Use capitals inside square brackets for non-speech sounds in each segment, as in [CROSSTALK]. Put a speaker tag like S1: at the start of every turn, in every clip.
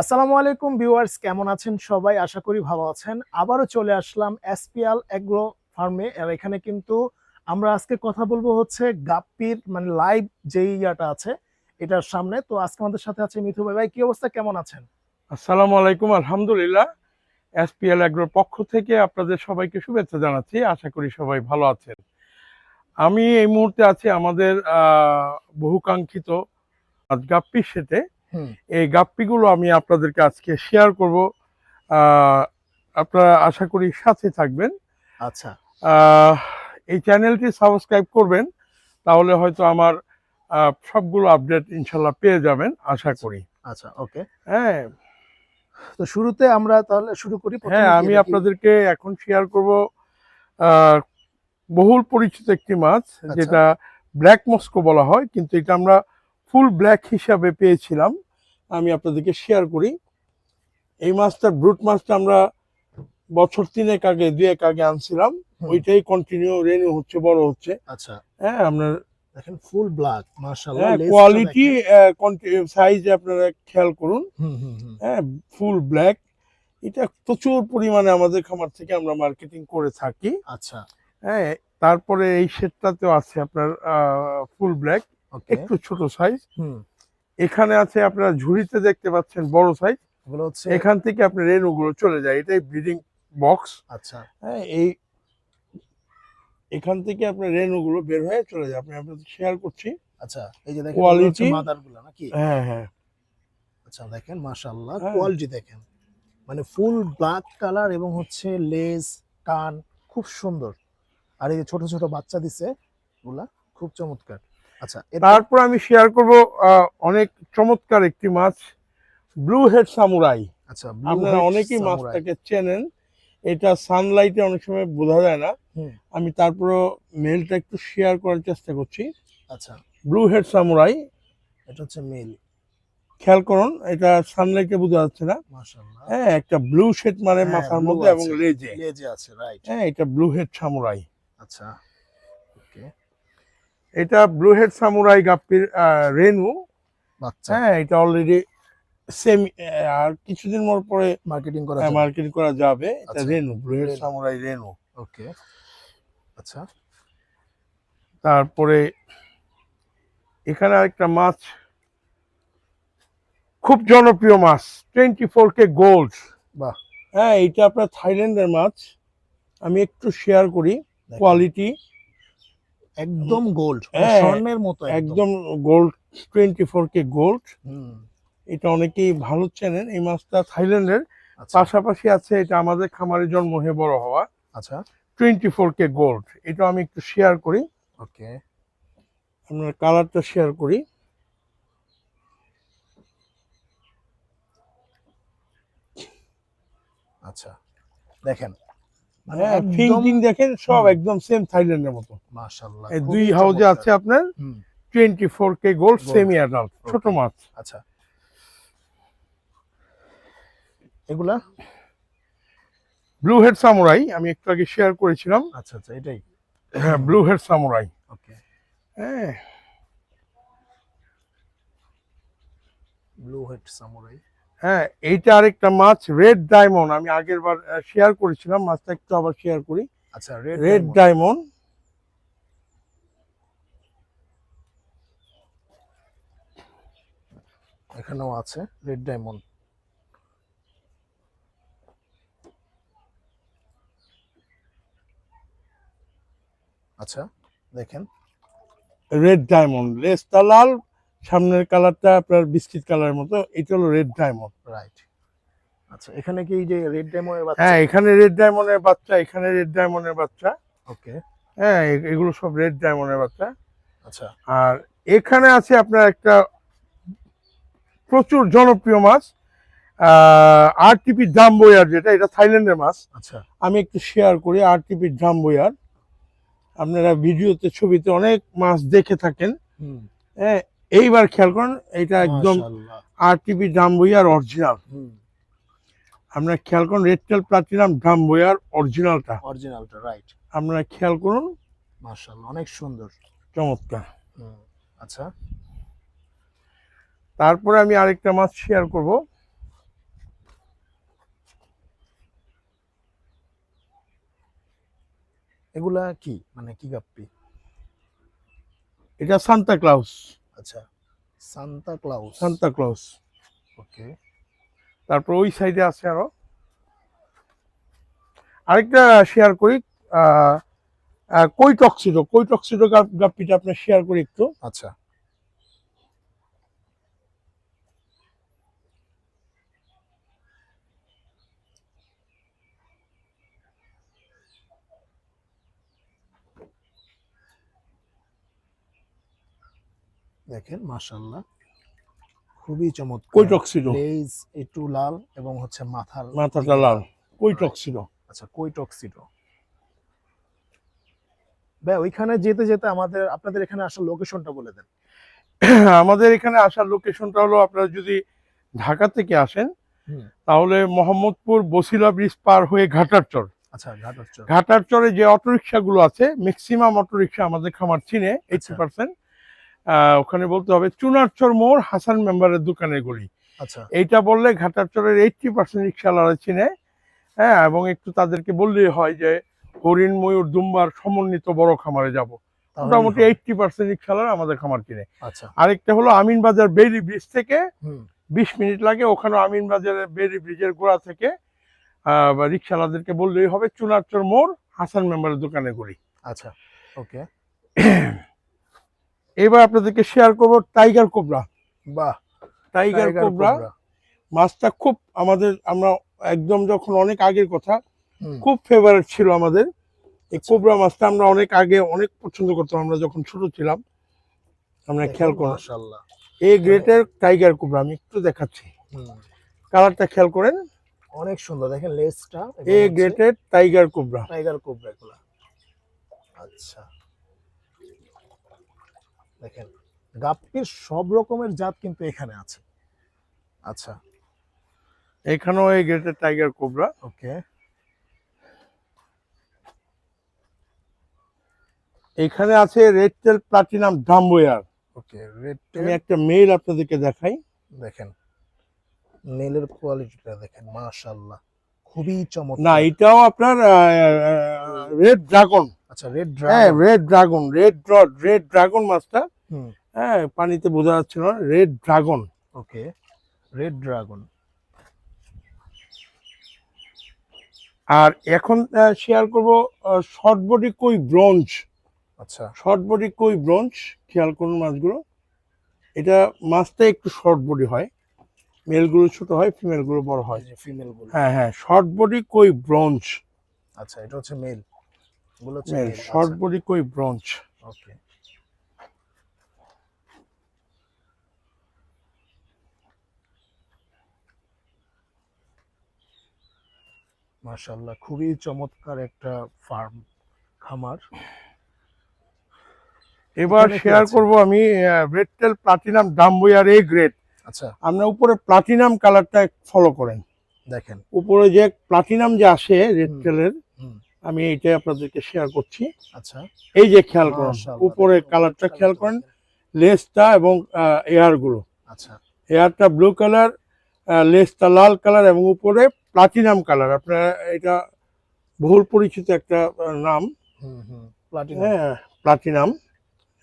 S1: আসসালামু আলাইকুম ভিউয়ার্স, কেমন আছেন সবাই? আশা করি ভালো আছেন। আবারও চলে আসলাম এসপিএল অ্যাগ্রো ফার্মে, আর এখানে কিন্তু আমরা আজকে কথা বলব হচ্ছে গাপ্পির মানে লাইভ যেই ইয়াটা আছে, এটার সামনে। তো আজকে আমাদের সাথে আছে মিথু ভাই। ভাই, কি অবস্থা? কেমন আছেন?
S2: আসসালামু আলাইকুম, আলহামদুলিল্লাহ। এসপিএল অ্যাগ্রোর পক্ষ থেকে আপনাদের সবাইকে শুভেচ্ছা জানাচ্ছি। আশা করি সবাই ভালো আছেন। আমি এই মুহূর্তে আছি আমাদের বহুকাঙ্ক্ষিত গাপ্পির
S1: হুম
S2: এই গাপ্পিগুলো আমি আপনাদেরকে আজকে শেয়ার করব। আপনারা আশা করি সাথে থাকবেন।
S1: আচ্ছা।
S2: এই চ্যানেলটি সাবস্ক্রাইব করবেন তাহলে হয়তো আমার সবগুলো আপডেট ইনশাল্লাহ পেয়ে যাবেন আশা করি।
S1: আচ্ছা ওকে
S2: হ্যাঁ।
S1: তো শুরুতে আমরা তাহলে শুরু করি
S2: হ্যাঁ আমি আপনাদেরকে এখন শেয়ার করব বহুল পরিচিত একটি মাছ
S1: আচ্ছা।
S2: যেটা ব্ল্যাক মস্কো বলা হয় কিন্তু এটা আমরা ফুল ব্ল্যাক হিসাবে পেয়েছিলাম। আমি আপনাদেরকে শেয়ার করি। এই মাছটা ব্রুট মাছটা আমরা বছর তিনেক আগে দুই এক আগে আনছিলাম। ওইটাই কন্টিনিউ রেনিউ হচ্ছে বড় হচ্ছে।
S1: আচ্ছা।
S2: হ্যাঁ আপনার
S1: দেখেন ফুল ব্ল্যাক মাশাআল্লাহ
S2: কোয়ালিটি
S1: দেখেন।
S2: সাইজ আপনারা খেয়াল করুন।
S1: হুম হুম হুম।
S2: হ্যাঁ ফুল ব্ল্যাক এটা প্রচুর পরিমাণে আমাদের খামার থেকে আমরা মার্কেটিং করে থাকি।
S1: আচ্ছা।
S2: হ্যাঁ তারপরে এই সেটটাতেও আছে আপনার ফুল ব্ল্যাক একটু ছোট সাইজ
S1: হুম।
S2: এখানে আছে আপনার ঝুড়িতে দেখতে পাচ্ছেন বড় সাইজ
S1: হচ্ছে
S2: এখান থেকে আপনার রেণুগুলো চলে যায়। এটাই ব্রিডিং বক্স
S1: আচ্ছা।
S2: হ্যাঁ এই এখান থেকে আপনার রেণুগুলো বের হয়ে চলে যায়। আপনি আপনাদের শেয়ার করছি।
S1: আচ্ছা এই যে দেখেন
S2: Quality?
S1: মাদারগুলো নাকি?
S2: হ্যাঁ হ্যাঁ।
S1: আচ্ছা দেখেন মাশাআল্লাহ।
S2: হ্যাঁ।
S1: কোয়ালিটি দেখেন। মানে ফুল ব্ল্যাক কালার এবং হচ্ছে লেজ কান খুব সুন্দর। আর এই যে ছোট ছোট বাচ্চা দিছে গুলা খুব চমৎকার। আচ্ছা
S2: তারপর আমি শেয়ার করব অনেক চমৎকার একটি মাছ ব্লু হেড সামুরাই
S1: আচ্ছা
S2: আপনারা অনেকেই। মাছটাকে চেনেন এটা সানলাইটে অনেক সময় বোঝা যায় না। আমি তারপরও মেলটা একটু শেয়ার করার চেষ্টা করছি।
S1: আচ্ছা।
S2: ব্লু হেড সামুরাই
S1: এটা হচ্ছে মেল
S2: খেয়াল করুন এটা সানলাইটে বোঝা যাচ্ছে না।
S1: মাশাআল্লাহ।
S2: হ্যাঁ একটা ব্লু শেড মানে
S1: হ্যাঁ,
S2: মাথার মধ্যে এবং লেজে।
S1: লেজে আছে রাইট
S2: হ্যাঁ এটা ব্লু হেড সামুরাই
S1: আচ্ছা।
S2: এটা ব্লু হেড সামুরাই গাপ্পির রেনু
S1: বাচ্চা
S2: হ্যাঁ এটা অলরেডি সেম আর কিছুদিন পর পরে
S1: মার্কেটিং করা
S2: মার্কেটিং করা যাবে। এটা
S1: আচ্ছা।
S2: রেনু ব্লু হেড সামুরাই রেনু
S1: ওকে আচ্ছা।
S2: তারপরে এখানে আরেকটা মাছ। খুব জনপ্রিয় মাছ টোয়েন্টি ফোর কে গোল্ড
S1: বাহ।
S2: হ্যাঁ এটা আপনার থাইল্যান্ডের মাছ। আমি একটু শেয়ার করি কোয়ালিটি
S1: একদম গোল্ড
S2: হ্যাঁ,
S1: স্বর্ণের মতো
S2: একদম। Gold twenty four K gold এটা অনেকেই ভালো চেনেন এই মাছটা থাইল্যান্ডের।
S1: আচ্ছা।
S2: পাশাপাশি আছে এটা আমাদের খামারে জন্ম হয়ে বড় হওয়া।
S1: আচ্ছা।
S2: টোয়েন্টি ফোর কে গোল্ড এটা আমি একটু শেয়ার করি।
S1: ওকে।
S2: আপনার কালারটা শেয়ার করি।
S1: আচ্ছা। দেখেন মানে
S2: হ্যাঁ ফিঙ্কিং দেখেন সব একদম সেম থাইল্যান্ডের মতো।
S1: মাশাআল্লাহ
S2: এই দুই হাউজে আছে আপনার
S1: হুম,
S2: twenty four K gold semi adult ছোট. মাছ।
S1: আচ্ছা। এগুলা?
S2: ব্লু হেড সামুরাই আমি একটু আগে শেয়ার করেছিলাম।
S1: আচ্ছা আচ্ছা এটাই।
S2: হ্যাঁ ব্লু হেড সামুরাই
S1: ওকে
S2: হ্যাঁ।
S1: ব্লু হেড সামুরাই
S2: হ্যাঁ এইটা আরেকটা মাছ রেড ডায়মন্ড আমি আগের বার শেয়ার করেছিলাম মাছটা একটু আবার শেয়ার করি।
S1: আচ্ছা রেড
S2: রেড ডায়মন্ড
S1: এখানেও আছে রেড ডায়মন্ড আচ্ছা দেখেন।
S2: রেড ডায়মন্ড লেজটা লাল সামনের কালারটা আপনার বিস্কিট কালারের মতো এটা হলো রেড ডায়মন্ড।
S1: রাইট আচ্ছা এখানে কি এই যে রেড ডায়মন্ডের বাচ্চা?
S2: হ্যাঁ এখানে রেড ডায়মন্ডের বাচ্চা এখানে রেড ডায়মন্ডের বাচ্চা।
S1: ওকে
S2: হ্যাঁ এগুলো সব রেড ডায়মন্ডের বাচ্চা।
S1: আচ্ছা।
S2: আর এখানে আছে আপনার একটা প্রচুর জনপ্রিয় মাছ আরটিপি জাম্বোয়ার যেটা এটা থাইল্যান্ডের মাছ।
S1: আচ্ছা।
S2: আমি একটু শেয়ার করি আরটিপি জাম্বোয়ার। আপনারা ভিডিওতে ছবিতে অনেক মাছ দেখে থাকেন। হ্যাঁ এইবার খেয়াল করেন এটা একদম
S1: আর
S2: টিভি আর অরিজিনাল আপনার খেয়াল করুন রেডটেল প্লাটিনাম ডাম্বইয়ার অরিজিনালটা
S1: অরিজিনালটা রাইট
S2: আপনারা খেয়াল করুন।
S1: মাশাআল্লাহ অনেক সুন্দর।
S2: চমৎকার।
S1: আচ্ছা।
S2: তারপরে আমি আরেকটা মাছ শেয়ার করব।
S1: এগুলা কি? মানে কি গাপ্পি?
S2: এটা সান্তা ক্লাউস
S1: আচ্ছা। Santa Claus.
S2: Santa Claus.
S1: Okay.
S2: তারপর ওই সাইডে আছে আরও। আরেকটা শেয়ার করি কই টক্সিডো কই টক্সিডো গাপ্পিটা আপনার শেয়ার করি একটু।
S1: আচ্ছা। দেখেন মাশাল্লাহ খুবই চমৎকার।
S2: কই
S1: লেজ একটু লাল এবং হচ্ছে মাথার
S2: মাথাটা লাল। কই
S1: আচ্ছা কই ভাই ওইখানে যেতে যেতে আমাদের আপনাদের এখানে আসার লোকেশনটা বলে দেন। [COUGHS]
S2: আমাদের এখানে আসার লোকেশনটা হলো আপনারা যদি ঢাকা থেকে আসেন তাহলে মোহাম্মদপুর বসিলা ব্রিজ পার হয়ে ঘাটারচর।
S1: আচ্ছা ঘাটচ্চর
S2: ঘাটারচরে যে অটোরিকশা গুলো আছে ম্যাক্সিমাম অটোরিকশা আমাদের খামার চিনে এইটি
S1: আচ্ছা।
S2: পার্সেন্ট ওখানে বলতে হবে চুনারচর মোড় হাসান মেম্বারের দোকানের গলি।
S1: আচ্ছা।
S2: এইটা বললে ঘাটারচরের এইটটি পার্সেন্ট রিক্সাওয়ালারা চিনে হ্যাঁ এবং একটু তাদেরকে বললেই হয় যে হরিণ ময়ূর দুম্বার সমন্বিত বড় খামারে যাব। মোটামুটি। এইটটি পার্সেন্ট রিক্সাওয়ালারা আমাদের খামার চিনে
S1: আচ্ছা।
S2: আরেকটা হলো আমিন বাজার বেরি ব্রিজ থেকে বিশ মিনিট লাগে ওখানে আমিন বাজারের বেরি ব্রিজের গোড়া থেকে রিক্সাওয়ালাদেরকে বললেই হবে চুনারচর মোড় হাসান মেম্বারের দোকানে গলি।
S1: আচ্ছা। ওকে। [COUGHS]
S2: এবার আপনাদেরকে শেয়ার করব টাইগার কোবরা
S1: বাহ
S2: টাইগার কোবরা। মাছটা খুব আমাদের আমরা একদম যখন অনেক আগের কথা খুব ফেভারিট ছিল আমাদের। এই
S1: আচ্ছা।
S2: কোবরা মাছটা আমরা অনেক আগে অনেক পছন্দ করতাম আমরা যখন ছোট ছিলাম। আমরা খেয়াল করি
S1: মাশাআল্লাহ।
S2: এই গ্রেটের টাইগার কোবরা আমি একটু দেখাচ্ছি। কালারটা খেয়াল করেন।
S1: অনেক সুন্দর দেখেন লেজটা
S2: এ গ্রেটের টাইগার কোবরা
S1: টাইগার কোবরা আচ্ছা। দেখেন গাপ্পির সব রকমের জাত কিন্তু এখানে আছে। আচ্ছা।
S2: এখানেও এই গ্রেটের টাইগার কোবরা
S1: ওকে।
S2: এখানে আছে red tail platinum dumbo ear
S1: okay red
S2: আমি একটা মেল আপনাদেরকে দেখাই।
S1: দেখেন মেলের কোয়ালিটিটা দেখেন মাশাআল্লাহ খুবই চমৎকার।
S2: না এটাও আপনার রেড ড্রাগন
S1: আচ্ছা রেড
S2: হ্যাঁ red dragon red rod red dragon মাছটা। হ্যাঁ পানিতে বোঝা যাচ্ছে না red dragon
S1: okay red dragon
S2: আর এখন শেয়ার করব শর্ট বডি কই ব্রঞ্জ
S1: আচ্ছা।
S2: শর্ট বডি কই ব্রঞ্জ খেয়াল করুন মাছগুলো। এটা মাছটা একটু শর্ট বডি হয়। মেলগুলো ছোট হয় ফিমেলগুলো বড় হয়।
S1: ফিমেলগুলো
S2: হ্যাঁ হ্যাঁ শর্ট বডি কই ব্রঞ্জ
S1: আচ্ছা এটা হচ্ছে মেলগুলো হচ্ছে
S2: male
S1: male,
S2: short body koi bronze
S1: okay মাশাআল্লাহ খুবই চমৎকার একটা ফার্ম খামার।
S2: এবার শেয়ার? করব আমি red tail platinum dumbo ear A grade
S1: আচ্ছা।
S2: আমরা উপরে প্লাটিনাম কালারটা ফলো করেন।
S1: দেখেন।
S2: উপরে যে প্লাটিনাম যে আসে রেড
S1: হুম। হুম।
S2: আমি এইটাই আপনাদেরকে শেয়ার করছি।
S1: আচ্ছা।
S2: এই যে খেয়াল করেন উপরে কালারটা খেয়াল করেন লেসটা এবং এয়ারগুলো।
S1: আচ্ছা।
S2: এয়ারটা ব্লু কালার লেসটা লাল কালার এবং উপরে প্লাটিনাম কালার আপনার এটা বহুল পরিচিত একটা নাম।
S1: হুম হুম প্লাটিনাম
S2: হ্যাঁ প্লাটিনাম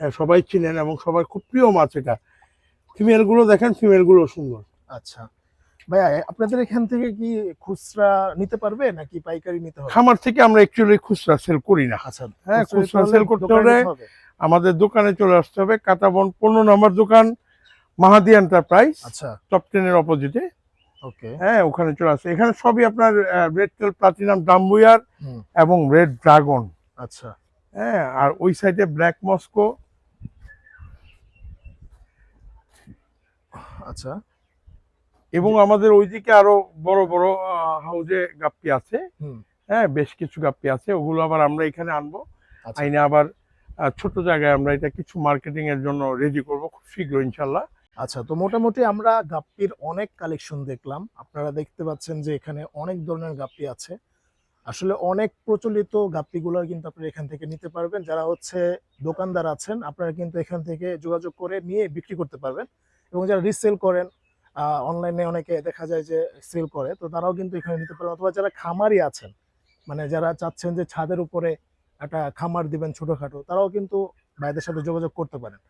S2: সবাই চিনেন এবং সবার খুব প্রিয় মাছ এটা। ফিমেলগুলো দেখেন ফিমেলগুলো সুন্দর।
S1: আচ্ছা। ভাইয়া আপনাদের এখান থেকে কি খুচরা নিতে পারবে নাকি পাইকারি নিতে হবে?
S2: খামার থেকে আমরা অ্যাকচুয়ালি খুচরা সেল করি না।
S1: আচ্ছা
S2: হ্যাঁ,
S1: খুচরা হলে
S2: করতে হলে? আমাদের দোকানে চলে আসতে হবে। কাটাবন পনেরো নম্বর দোকান মাহাদি এন্টারপ্রাইজ
S1: আচ্ছা।
S2: টপ টেনের অপোজিটে
S1: ওকে।
S2: হ্যাঁ ওখানে চলে আসছে এখানে সবই আপনার রেড টেল প্লাটিনাম ডাম্বুয়ার এবং রেড ড্রাগন
S1: আচ্ছা।
S2: হ্যাঁ আর ওই সাইডে ব্ল্যাক মস্কো
S1: আচ্ছা।
S2: এবং আমাদের ওইদিকে আরও বড় বড় হাউজে গাপ্পি আছে। হ্যাঁ বেশ কিছু গাপ্পি আছে। ওগুলো আবার আমরা এখানে আনব।
S1: আচ্ছা।
S2: আইনে আবার ছোট জায়গায় আমরা এটা কিছু মার্কেটিং এর জন্য রেডি করব খুব শীঘ্র ইনশাল্লাহ।
S1: আচ্ছা তো মোটামুটি আমরা গাপ্পির অনেক কালেকশন দেখলাম। আপনারা দেখতে পাচ্ছেন যে এখানে অনেক ধরনের গাপ্পি আছে। আসলে অনেক প্রচলিত গাপ্পিগুলো কিন্তু আপনারা এখান থেকে নিতে পারবেন। যারা হচ্ছে দোকানদার আছেন আপনারা কিন্তু এখান থেকে যোগাযোগ করে নিয়ে বিক্রি করতে পারবেন। এবং যারা রিসেল করেন অনলাইনে অনেকে দেখা যায় যে সেল করে, তো তারাও কিন্তু এখানে নিতে পারবেন অথবা যারা খামারি আছেন মানে যারা চাচ্ছেন যে ছাদের উপরে একটা খামার দিবেন ছোটখাটো, তারাও কিন্তু ভাইদের সাথে যোগাযোগ করতে পারেন।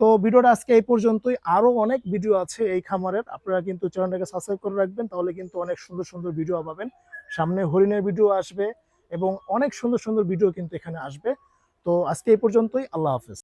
S1: তো ভিডিওটা আজকে এই পর্যন্তই। আরও অনেক ভিডিও আছে এই খামারের। আপনারা কিন্তু চ্যানেলটাকে সাবস্ক্রাইব করে রাখবেন, তাহলে কিন্তু অনেক সুন্দর সুন্দর ভিডিও পাবেন। সামনে হরিণের ভিডিও আসবে এবং অনেক সুন্দর সুন্দর ভিডিও কিন্তু এখানে আসবে। তো আজকে এই পর্যন্তই। আল্লাহ হাফেজ।